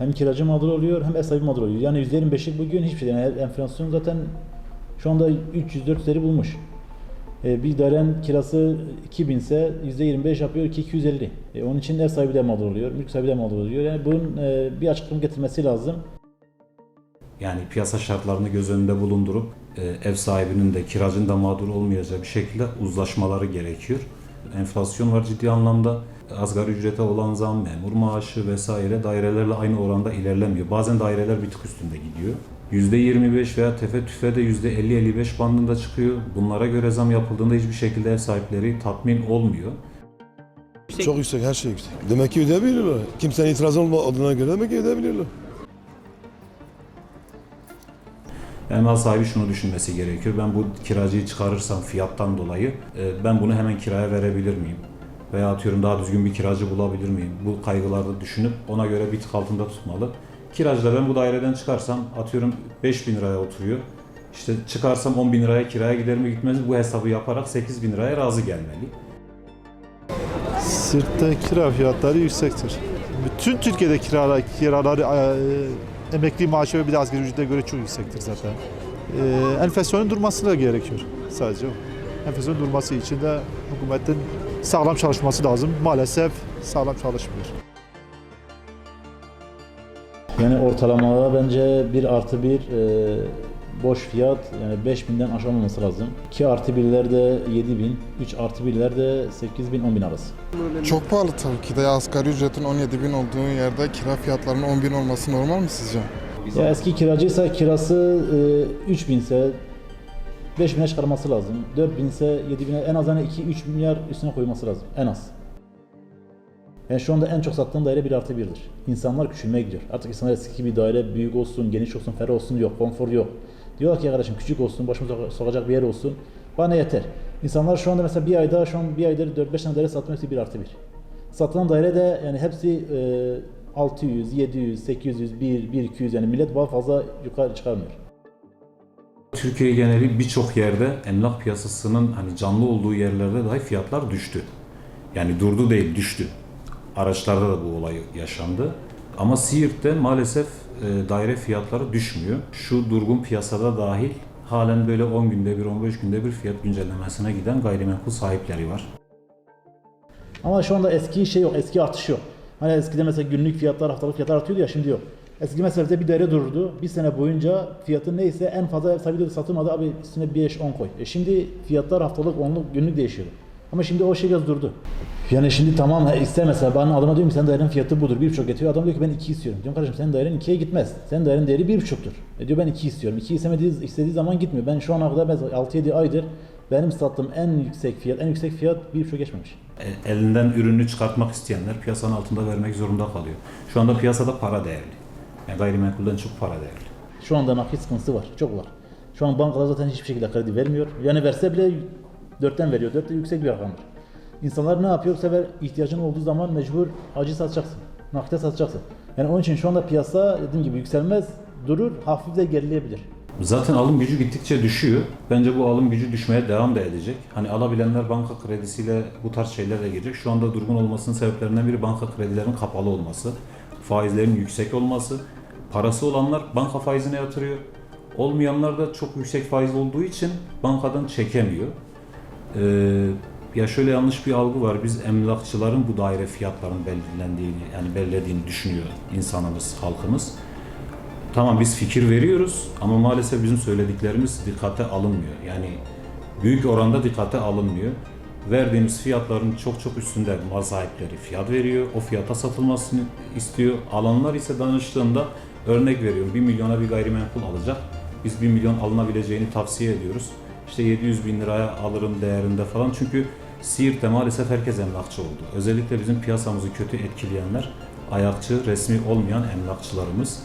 Hem kiracı mağdur oluyor hem ev sahibi mağdur oluyor. Yani %25'lik bugün hiçbir şey. Yani enflasyon zaten şu anda 300-400'leri bulmuş. E, bir dairenin kirası 2000 ise %25 yapıyor ki 250. E, onun için ev sahibi de mağdur oluyor, mülk sahibi de mağdur oluyor. Yani bunun e, bir açıklama getirmesi lazım. Yani piyasa şartlarını göz önünde bulundurup e, ev sahibinin de kiracının da mağdur olmayacağı bir şekilde uzlaşmaları gerekiyor. Enflasyon var ciddi anlamda. Asgari ücrete olan zam, memur maaşı vesaire dairelerle aynı oranda ilerlemiyor. Bazen daireler bir tık üstünde gidiyor. %25 veya tefe tüfe de %50-55 bandında çıkıyor. Bunlara göre zam yapıldığında hiçbir şekilde ev sahipleri tatmin olmuyor. Çok yüksek, her şey yüksek. Demek ki ödeyebilirler. Kimsenin itiraz olmadığına göre demek ki ödeyebilirler. Emlak sahibi şunu düşünmesi gerekiyor. Ben bu kiracıyı çıkarırsam fiyattan dolayı e, ben bunu hemen kiraya verebilir miyim? Veya atıyorum daha düzgün bir kiracı bulabilir miyim? Bu kaygılarda düşünüp ona göre bir tık altında tutmalı. Kiracı da ben bu daireden çıkarsam atıyorum 5 bin liraya oturuyor. İşte çıkarsam 10 bin liraya kiraya gider mi gitmez mi? Bu hesabı yaparak 8 bin liraya razı gelmeli. Sirt'te kira fiyatları yüksektir. Bütün Türkiye'de kiralar, kiraları e, emekli maaşı ve bir de ücrete göre çok yüksektir zaten. E, enflasyonun durması da gerekiyor sadece o. Enflasyonun durması için de hükümetin sağlam çalışması lazım. Maalesef sağlam çalışmıyor. Yani ortalamada bence 1 artı 1 e, boş fiyat yani 5000'den aşağı olmaması lazım. 2 artı 1'ler de 7000, 3 artı 1'ler de 8000 10000 arası. Çok pahalı tabii ki de asgari ücretin 17 bin olduğu yerde kira fiyatlarının 10 bin olması normal mi sizce? Ya eski kiracıysa kirası e, 3000 ise 5000'e çıkarması lazım. 4000 ise 7000'e en az hani 2-3 milyar üstüne koyması lazım. En az. Yani şu anda en çok sattığım daire 1 artı 1'dir. İnsanlar küçülmeye gidiyor. Artık insanlar eski gibi daire büyük olsun, geniş olsun, ferah olsun yok, konfor yok. Diyorlar ki ya kardeşim küçük olsun, başımıza sokacak bir yer olsun. Bana yeter. İnsanlar şu anda mesela bir ayda, şu an bir aydır 4-5 tane daire satma hepsi 1 artı 1. Satılan daire de yani hepsi e, 600, 700, 800, 1, 1, 200 yani millet daha fazla yukarı çıkarmıyor. Türkiye geneli birçok yerde emlak piyasasının hani canlı olduğu yerlerde dahi fiyatlar düştü. Yani durdu değil düştü. Araçlarda da bu olay yaşandı. Ama Siirt'te maalesef e, daire fiyatları düşmüyor. Şu durgun piyasada dahil halen böyle 10 günde bir 15 günde bir fiyat güncellemesine giden gayrimenkul sahipleri var. Ama şu anda eski şey yok, eski artış yok. Hani eskiden mesela günlük fiyatlar, haftalık fiyatlar artıyordu ya şimdi yok. Eski mesela bir daire dururdu. Bir sene boyunca fiyatı neyse en fazla ev satılmadı abi üstüne 5-10 koy. E şimdi fiyatlar haftalık, onluk, günlük değişiyor. Ama şimdi o şey biraz durdu. Yani şimdi tamam ha, ister mesela ben adama diyorum ki senin dairenin fiyatı budur. Bir buçuk getiriyor. Adam diyor ki ben iki istiyorum. Diyorum kardeşim senin dairen ikiye gitmez. Senin dairenin değeri bir buçuktur. E diyor ben iki istiyorum. İki istemediği istediği zaman gitmiyor. Ben şu ana kadar mesela 6-7 aydır benim sattığım en yüksek fiyat, en yüksek fiyat bir buçuk geçmemiş. E, elinden ürünü çıkartmak isteyenler piyasanın altında vermek zorunda kalıyor. Şu anda piyasada para değerli. Yani gayrimenkulden çok para değerli. Şu anda nakit sıkıntısı var. Çok var. Şu an bankalar zaten hiçbir şekilde kredi vermiyor. Yani verse bile dörtten veriyor. Dört de yüksek bir rakamdır. İnsanlar ne yapıyor? Bu sefer ihtiyacın olduğu zaman mecbur acı satacaksın. Nakite satacaksın. Yani onun için şu anda piyasa dediğim gibi yükselmez, durur, hafif de gerileyebilir. Zaten alım gücü gittikçe düşüyor. Bence bu alım gücü düşmeye devam da edecek. Hani alabilenler banka kredisiyle bu tarz şeylerle girecek. Şu anda durgun olmasının sebeplerinden biri banka kredilerinin kapalı olması, faizlerin yüksek olması. Parası olanlar banka faizine yatırıyor. Olmayanlar da çok yüksek faiz olduğu için bankadan çekemiyor. Ee, ya şöyle yanlış bir algı var. Biz emlakçıların bu daire fiyatlarının belirlendiğini, yani belirlediğini düşünüyor insanımız, halkımız. Tamam biz fikir veriyoruz ama maalesef bizim söylediklerimiz dikkate alınmıyor. Yani büyük oranda dikkate alınmıyor. Verdiğimiz fiyatların çok çok üstünde mal sahipleri fiyat veriyor. O fiyata satılmasını istiyor. Alanlar ise danıştığında örnek veriyorum 1 milyona bir gayrimenkul alacak. Biz 1 milyon alınabileceğini tavsiye ediyoruz. İşte 700 bin liraya alırım değerinde falan. Çünkü Siirt'te maalesef herkes emlakçı oldu. Özellikle bizim piyasamızı kötü etkileyenler ayakçı, resmi olmayan emlakçılarımız.